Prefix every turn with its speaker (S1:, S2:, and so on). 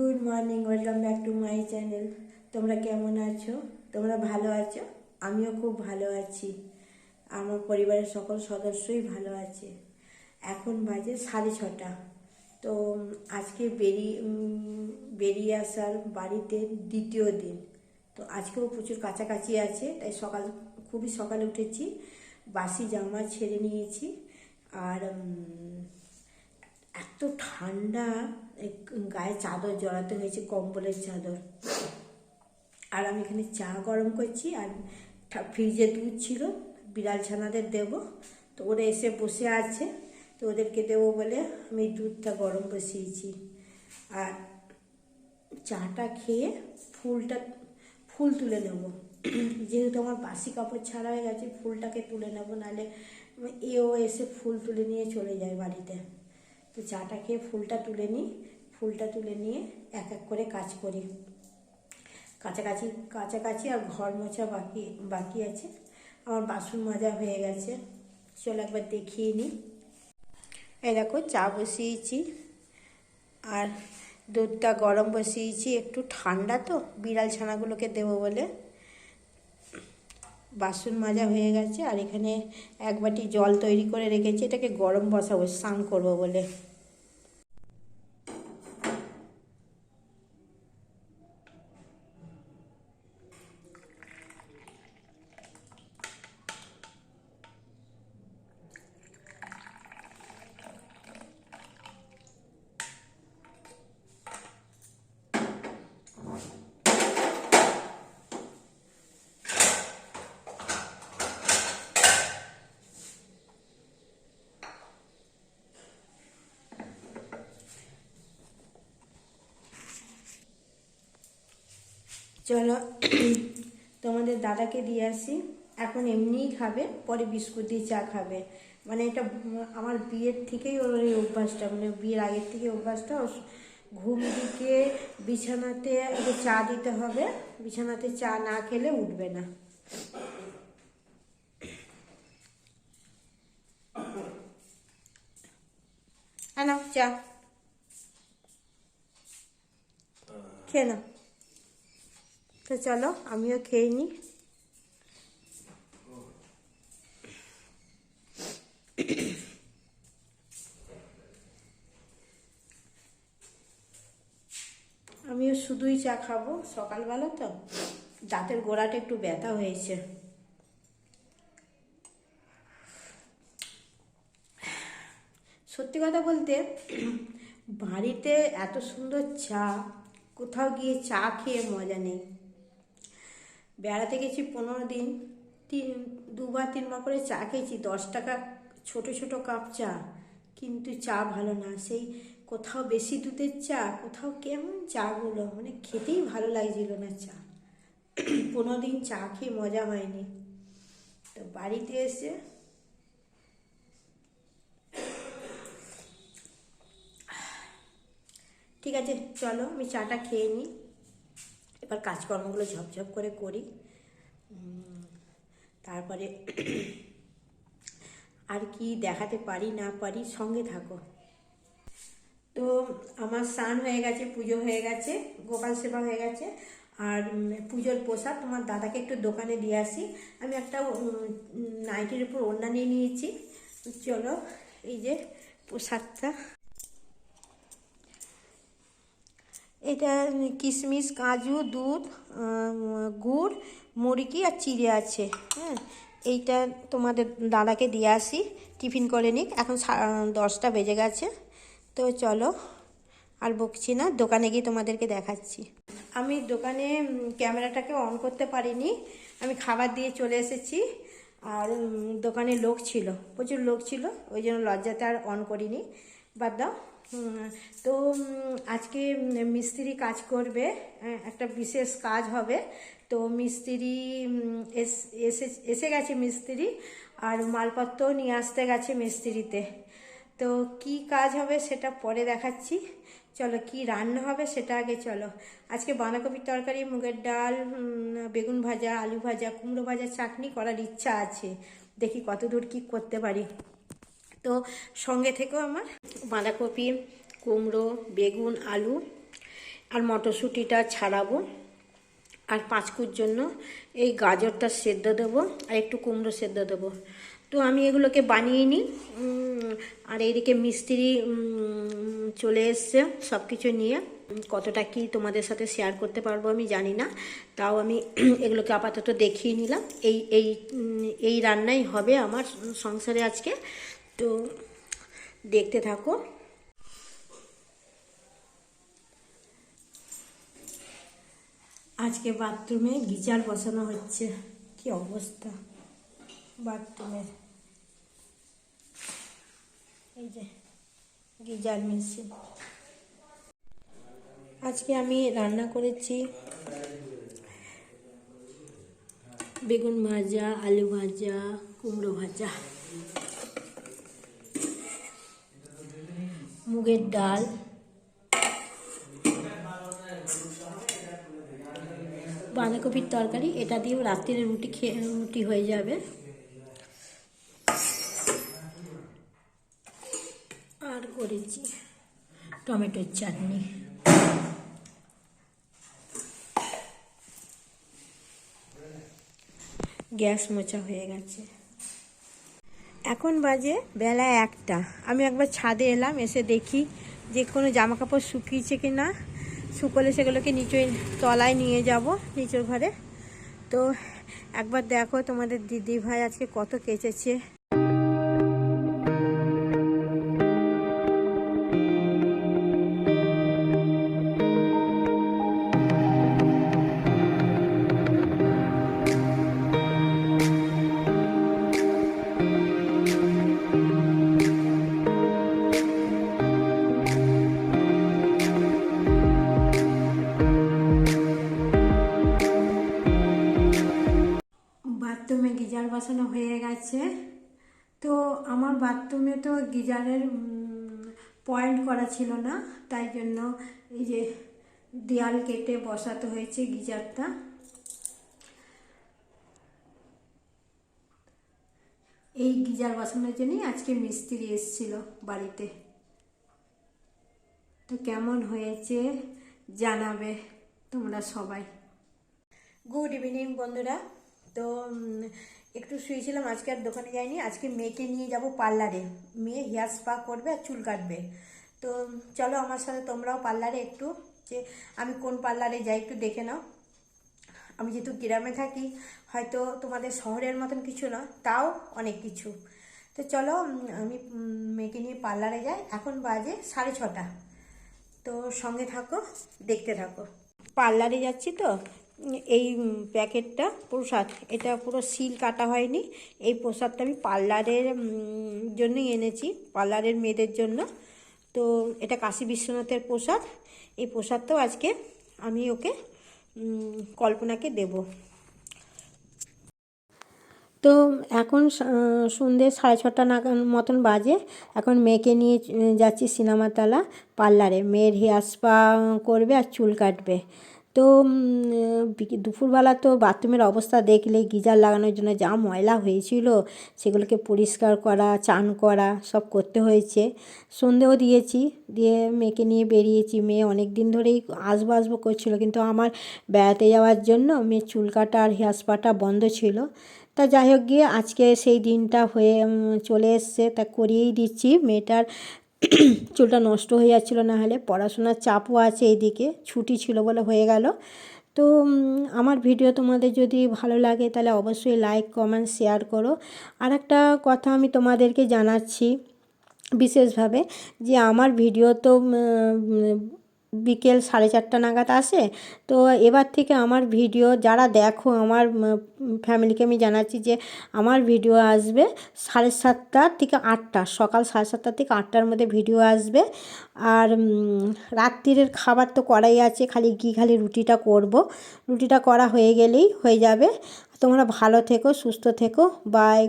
S1: Good morning, welcome back to my channel. তোমরা কেমন আছো? তোমরা ভালো আছো? আমিও খুব ভালো আছি। আমার পরিবারের সকল সদস্যই ভালো আছে। এখন বাজে সাড়ে ছটা। তো আজকে বেরিয়ে বেরিয়ে আসার বাড়িতে দ্বিতীয় দিন। তো আজকেও প্রচুর কাছাকাছি আছে, তাই সকাল, খুবই সকালে উঠেছি। বাসি জামা ছেড়ে নিয়েছি। আর এত ঠান্ডা গায়ে চাদর জড়াতে হয়েছে, কম্বলের চাদর। আর আমি এখানে চা গরম করছি, আর ফ্রিজে দুধ ছিল বিড়াল ছানাদের দেবো। তো ওরা এসে বসে আছে, তো ওদেরকে দেবো বলে আমি দুধটা গরম বসিয়েছি। আর চাটা খেয়ে ফুলটা, ফুল তুলে নেব। যেহেতু আমার বাসি কাপড় ছাড়া হয়ে গেছে, ফুলটাকে তুলে নেব, নাহলে এও এসে ফুল তুলে নিয়ে চলে যায় বাড়িতে। তো চাটা খেয়ে ফুলটা তুলে নিই। ফুলটা তুলে নিয়ে এক এক করে কাজ করি। কাছাকাছি কাছাকাছি আর ঘর মোছা বাকি বাকি আছে। আমার বাসন মাজা হয়ে গেছে। চলো একবার দেখিয়ে নিই। এই দেখো চা বসিয়েছি। আর দুধটা গরম বসিয়েছি। একটু ঠান্ডা তো, বিড়াল ছানাগুলোকে দেবো বলে। বাসন মাজা হয়ে গেছে আর এখানে এক বাটি জল তৈরি করে রেখেছি। এটাকে গরম বসাবো, স্নান করব বলে। চলো, তোমাদের দাদাকে দিয়ে আসি। এখন এমনিই খাবে, পরে বিস্কুট দিয়ে চা খাবে। মানে এটা আমার বিয়ের থেকেই ওর এই অভ্যাসটা মানে বিয়ের আগের থেকে অভ্যাসটা। ঘুম দিকে, বিছানাতে ওকে চা দিতে হবে। বিছানাতে চা না খেলে উঠবে না। নাও চা। খেয়ে নাও। তো চলো, আমিও খেয়ে নিই আমিও শুধুই চা খাব, সকালবেলা তো। দাঁতের গোড়াটা একটু ব্যথা হয়েছে। সত্যি কথা বলতে, বাড়িতে এত সুন্দর চা, কোথাও গিয়ে চা খেয়ে মজা নেই। বেড়াতে গেছি পনেরো দিন, তিন, দুবার, তিনবার করে চা খেয়েছি, দশ টাকা ছোট ছোট কাপ চা। কিন্তু চা ভালো না, সেই কোথাও বেশি দুধের চা, কোথাও কেমন চাগুলো মানে খেতেই ভালো লাগছিল না চা। পনেরো দিন চা খেয়ে মজা হয়নি। তো বাড়িতে এসে ঠিক আছে, চলো আমি চাটা খেয়ে নিই। এবার কাজকর্মগুলো ঝপঝপ করে করি। তারপরে আর কি দেখাতে পারি না পারি, সঙ্গে থাকো। তো আমার স্নান হয়ে গেছে, পুজো হয়ে গেছে, গোপাল সেবা হয়ে গেছে। আর পুজোর পোশাক তোমার দাদাকে একটু দোকানে দিয়ে আসি। আমি একটা নাইটির উপর ওড়না নিয়ে নিয়েছি। চলো, এই যে পোশাকটা এটা কিশমিশ কাজু, দুধ গুড়, মুরগি আর চিড়ে আছে হ্যাঁ? এইটা তোমাদের দাদাকে দিয়ে আসি, টিফিন করে নিক। এখন দশটা বেজে গেছে, তো চলো আর বকছি না, দোকানে গিয়ে তোমাদেরকে দেখাচ্ছি। আমি দোকানে ক্যামেরাটাকে অন করতে পারিনি, আমি খাবার দিয়ে চলে এসেছি, আর দোকানে লোক ছিল, প্রচুর লোক ছিল, ওই জন্য লজ্জাতে আর অন করিনি। বাদ দাও। তো আজকে মিস্ত্রি কাজ করবে হ্যাঁ, একটা বিশেষ কাজ হবে। তো মিস্ত্রি এস- এসে এসে গেছে মিস্ত্রি আর মালপত্র নিয়ে আসতে গেছে মিস্ত্রিতে। তো কি কাজ হবে সেটা পরে দেখাচ্ছি। চলো কি রান্না হবে সেটা আগে চলো। আজকে বাঁধাকপির তরকারি মুগের ডাল বেগুন ভাজা আলু ভাজা কুমড়ো ভাজা চাটনি করার ইচ্ছা আছে। দেখি কত দূর কী করতে পারি। তো সঙ্গে থেকেও আমার বাঁধাকপি, কুমড়ো, বেগুন, আলু আর মটরশুঁটিটা ছাড়াবো। আর পাঁচকুর জন্য এই গাজরটা সেদ্ধ দেবো আর একটু কুমড়ো সেদ্ধ দেবো। তো আমি এগুলোকে বানিয়ে নিই। আর এইদিকে মিস্ত্রি চলে এসছে সব কিছু নিয়ে। কতটা কি তোমাদের সাথে শেয়ার করতে পারব আমি জানি না। তাও আমি এগুলোকে আপাতত দেখিয়ে নিলাম। এই এই এই রান্নাই হবে আমার সংসারে আজকে। তো দেখতে থাকো। আজকে বাথরুমে গিজার বসানো হচ্ছে। কি অবস্থা বাথরুমের? এই যে গিজার মেশিন। আজকে আমি রান্না করেছি বেগুন ভাজা, আলু ভাজা, কুমড়ো ভাজা। মুগের ডাল। বাঁধাকপির তরকারি, এটা দিয়েও রাত্রিরে রুটি খেয়ে, রুটি হয়ে যাবে। আর করেছি টমেটোর চাটনি। গ্যাস মোচা হয়ে গেছে। এখন বাজে বেলা একটা। আমি একবার ছাদে এলাম, এসে দেখি যে কোনো জামা কাপড় শুকিয়েছে কি না। শুকোলে সেগুলোকে নিচে তলায় নিয়ে যাব, নিচের ঘরে। তো একবার দেখো তোমাদের দিদি ভাই আজকে কত কেচেছে। বাথরুমে তো গিজারের পয়েন্ট করা ছিল না, তাই জন্য এই যে দেয়াল কেটে বসাতে হয়েছে গিজারটা। এই গিজার বসানোর জন্যই আজকে মিস্ত্রি এসেছিল বাড়িতে। তো কেমন হয়েছে জানাবে তোমরা সবাই। গুড ইভিনিং বন্ধুরা। তো একটু শুয়েছিলাম, আজকে আর দোকানে যাইনি, আজকে মেয়েকে নিয়ে যাব পার্লারে। মেয়ে হেয়ার স্পা করবে আর চুল কাটবে। তো চলো আমার সাথে তোমরাও পার্লারে একটু, যে আমি কোন পার্লারে যাই একটু দেখে নাও। আমি যেহেতু গ্রামে থাকি, হয়তো তোমাদের শহরের মতন কিছু না তাও অনেক কিছু। তো চলো আমি মেয়েকে নিয়ে পার্লারে যাই। এখন বাজে সাড়ে ছটা। তো সঙ্গে থাকো, দেখতে থাকো। পার্লারে যাচ্ছি তো? এই প্যাকেটটা প্রসাদ এটা পুরো সিল কাটা হয়নি। এই প্রসাদটা আমি পার্লারের জন্যই এনেছি, পার্লারের মেয়েদের জন্য। তো এটা কাশী বিশ্বনাথের প্রসাদ। এই প্রসাদটাও আজকে আমি ওকে কল্পনাকে দেবো। তো এখন সন্ধ্যে সাড়ে ছটা নাগাদ মতন বাজে। এখন মেয়েকে নিয়ে যাচ্ছি সিনেমাতলা, পার্লারে। মেয়ের হেয়ার স্পা করবে আর চুল কাটবে। তো দুপুরবেলা তো বাথরুমের অবস্থা দেখলে, গিজার লাগানোর জন্য যা ময়লা হয়েছিল, সেগুলোকে পরিষ্কার করা, চান করা, সব করতে হয়েছে। সন্ধেও দিয়েছি, দিয়ে মেয়েকে নিয়ে বেরিয়েছি। মেয়ে অনেক দিন ধরেই আসব আসব করছিল, কিন্তু আমার বেড়াতে যাওয়ার জন্য মেয়ের চুল কাটা আর হেয়ার বন্ধ ছিল। তা যাই হোক গিয়ে আজকে সেই দিনটা হয়ে চলে এসছে। তা করিয়েই দিচ্ছি। মেয়েটার চুলটা নষ্ট হয়ে যাচ্ছিল না হলে, পড়াশোনার চাপও আছে এইদিকে ছুটি ছিল বলে হয়ে গেল। তো আমার ভিডিও তোমাদের যদি ভালো লাগে তাহলে অবশ্যই লাইক কমেন্ট শেয়ার করো। আর একটা কথা আমি তোমাদেরকে জানাচ্ছি বিশেষভাবে যে আমার ভিডিও তো বিকেল সাড়ে চারটা নাগাদ আসে। তো এবার থেকে আমার ভিডিও যারা দেখো, আমার ফ্যামিলিকে আমি জানাচ্ছি যে আমার ভিডিও আসবে সাড়ে সাতটা থেকে আটটা, সকাল সাড়ে সাতটা থেকে আটটার মধ্যে ভিডিও আসবে। আর রাত্রিরের খাবার তো করাই আছে, খালি গিয়ে খালি রুটিটা করব। রুটিটা করা হয়ে গেলেই হয়ে যাবে। তোমরা ভালো থেকো, সুস্থ থেকো বাই